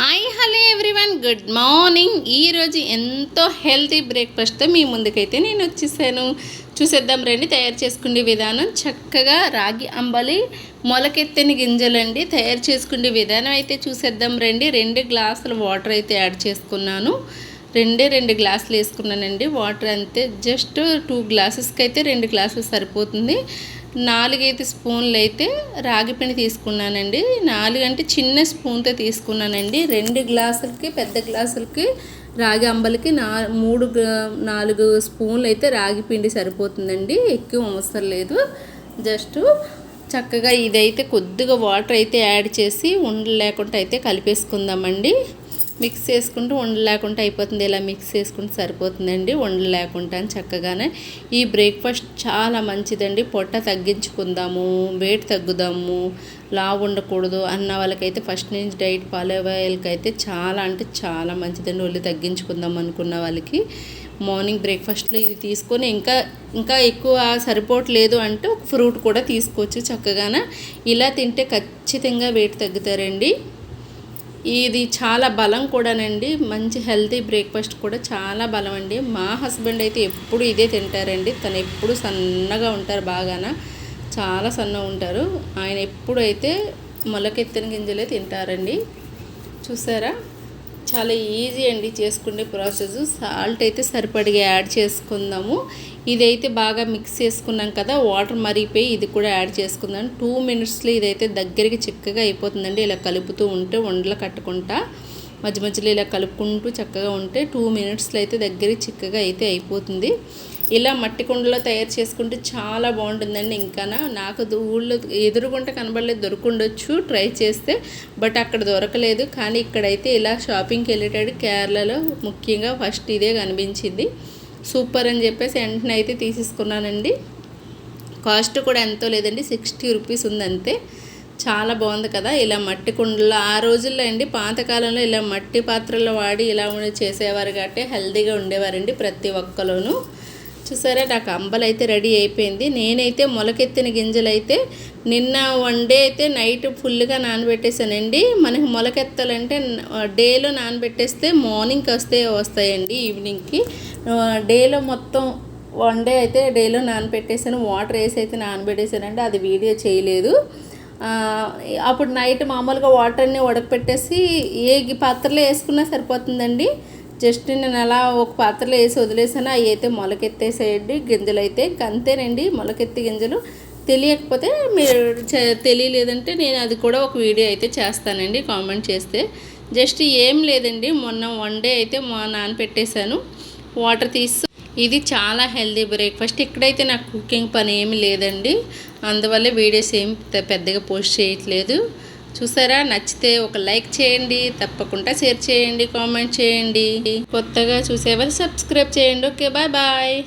Hi hello everyone good morning ఈరోజు ఎంతో healthy బ్రేక్ఫాస్ట్తో మీ ముందుకైతే నేను వచ్చేసాను. చూసేద్దాం రండి. తయారు చేసుకునే విధానం. చక్కగా రాగి అంబలి మొలకెత్తని గింజలండి. తయారు చేసుకునే విధానం అయితే చూసేద్దాం రండి. రెండు గ్లాసులు వాటర్ అయితే యాడ్ చేసుకున్నాను. రెండే రెండు గ్లాసులు వేసుకున్నానండి. వాటర్ అంతే. జస్ట్ టూ గ్లాసెస్కి అయితే రెండు గ్లాసులు సరిపోతుంది. నాలుగైదు స్పూన్లు అయితే రాగిపిండి తీసుకున్నానండి. నాలుగు అంటే చిన్న స్పూన్తో తీసుకున్నానండి. రెండు గ్లాసులకి పెద్ద గ్లాసులకి రాగి అంబలికి నా మూడు నాలుగు స్పూన్లు అయితే రాగిపిండి సరిపోతుందండి. ఎక్కువ అవసరం లేదు. జస్ట్ చక్కగా ఇదైతే కొద్దిగా వాటర్ అయితే యాడ్ చేసి ఉండలు లేకుండా అయితే కలిపేసుకుందామండి. మిక్స్ చేసుకుంటూ ఉండలు లేకుండా అయిపోతుంది. ఇలా మిక్స్ చేసుకుంటే సరిపోతుందండి. ఉండలు లేకుండా అని చక్కగానే ఈ బ్రేక్ఫాస్ట్ చాలా మంచిదండి. పొట్ట తగ్గించుకుందాము వెయిట్ తగ్గుదాము లావు ఉండకూడదు అన్న వాళ్ళకైతే ఫస్ట్ నుంచి డైట్ ఫాలో అయ్యే వాళ్ళకైతే చాలా అంటే చాలా మంచిదండి. ఒళ్ళు తగ్గించుకుందాం అనుకున్న వాళ్ళకి మార్నింగ్ బ్రేక్ఫాస్ట్లో ఇది తీసుకొని ఇంకా ఇంకా ఎక్కువ సరిపోవట్లేదు అంటే ఒక ఫ్రూట్ కూడా తీసుకోవచ్చు చక్కగానే. ఇలా తింటే ఖచ్చితంగా వెయిట్ తగ్గుతారండి. ఇది చాలా బలం కూడానండి. మంచి హెల్తీ బ్రేక్ఫాస్ట్ కూడా చాలా బలం అండి మా హస్బెండ్ అయితే ఎప్పుడు ఇదే తింటారండి. తను ఎప్పుడు సన్నగా ఉంటారు బాగాన. చాలా సన్నగా ఉంటారు. ఆయన ఎప్పుడైతే మొలకెత్తిన గింజలే తింటారండి. చూసారా? చాలా ఈజీ అండి చేసుకునే ప్రాసెస్. సాల్ట్ అయితే సరిపడిగా యాడ్ చేసుకుందాము. ఇదైతే బాగా మిక్స్ చేసుకున్నాం కదా వాటర్ మరిగిపోయి ఇది కూడా యాడ్ చేసుకుందాం. టూ మినిట్స్లో ఇదైతే దగ్గరికి చిక్కగా అయిపోతుందండి. ఇలా కలుపుతూ ఉంటే వండలు కట్టుకుంటా మధ్య మధ్యలో ఇలా కలుపుకుంటూ చక్కగా ఉంటే టూ మినిట్స్లో అయితే దగ్గరికి చిక్కగా అయితే అయిపోతుంది. ఇలా మట్టి కుండలో తయారు చేసుకుంటే చాలా బాగుంటుందండి. ఇంకా నాకు ఊళ్ళో ఎదురుగుంట కనబడలేదు దొరుకుండొచ్చు ట్రై చేస్తే బట్ అక్కడ దొరకలేదు. కానీ ఇక్కడైతే ఇలా షాపింగ్కి వెళ్ళేటప్పుడు కేరళలో ముఖ్యంగా ఫస్ట్ ఇదే కనిపించింది. సూపర్ అని చెప్పేసి వెంటనే అయితే తీసేసుకున్నానండి. కాస్ట్ కూడా ఎంతో లేదండి సిక్స్టీ రూపీస్ ఉందంతే. చాలా బాగుంది కదా ఇలా మట్టి కుండలో ఆ రోజుల్లో అండి పాతకాలంలో ఇలా మట్టి పాత్రలు వాడి ఇలా ఉండి చేసేవారు కాబట్టి హెల్దీగా ఉండేవారండి ప్రతి ఒక్కలోనూ. చూసారా నాకు అంబలు అయితే రెడీ అయిపోయింది. నేనైతే మొలకెత్తిన గింజలు అయితే నిన్న వన్ డే అయితే నైట్ ఫుల్గా నానబెట్టేసానండి మనకి మొలకెత్తాలంటే డేలో నానబెట్టేస్తే మార్నింగ్కి వస్తే వస్తాయండి ఈవినింగ్కి. డేలో మొత్తం వన్ డే అయితే డేలో నానబెట్టేసాను వాటర్ వేసి అయితే నానబెట్టేసానండి అది వీడియో చేయలేదు. అప్పుడు నైట్ మామూలుగా వాటర్ని ఉడకపెట్టేసి ఏ పాత్రలో వేసుకున్నా సరిపోతుందండి. జస్ట్ నేను అలా ఒక పాత్రలో వేసి వదిలేసాను అవి అయితే మొలకెత్తేసేయండి గింజలు అయితే అంతేనండి మొలకెత్తి గింజలు. తెలియకపోతే మీరు చే- తెలియలేదంటే నేను అది కూడా ఒక వీడియో అయితే చేస్తానండి కామెంట్ చేస్తే. జస్ట్ ఏం లేదండి మొన్న వన్ డే అయితే మా నాన్న పెట్టేశాను వాటర్ తీసి ఇది చాలా హెల్దీ బ్రేక్ఫాస్ట్. ఇక్కడైతే నాకు కుకింగ్ పని ఏమి లేదండి. అందువల్ల వీడియోస్ ఏం పెద్దగా పోస్ట్ చేయట్లేదు. చూసారా? నచ్చితే ఒక లైక్ చేయండి. తప్పకుండా షేర్ చేయండి. కామెంట్ చేయండి. కొత్తగా చూసేవారు సబ్స్క్రైబ్ చేయండి. Okay bye bye.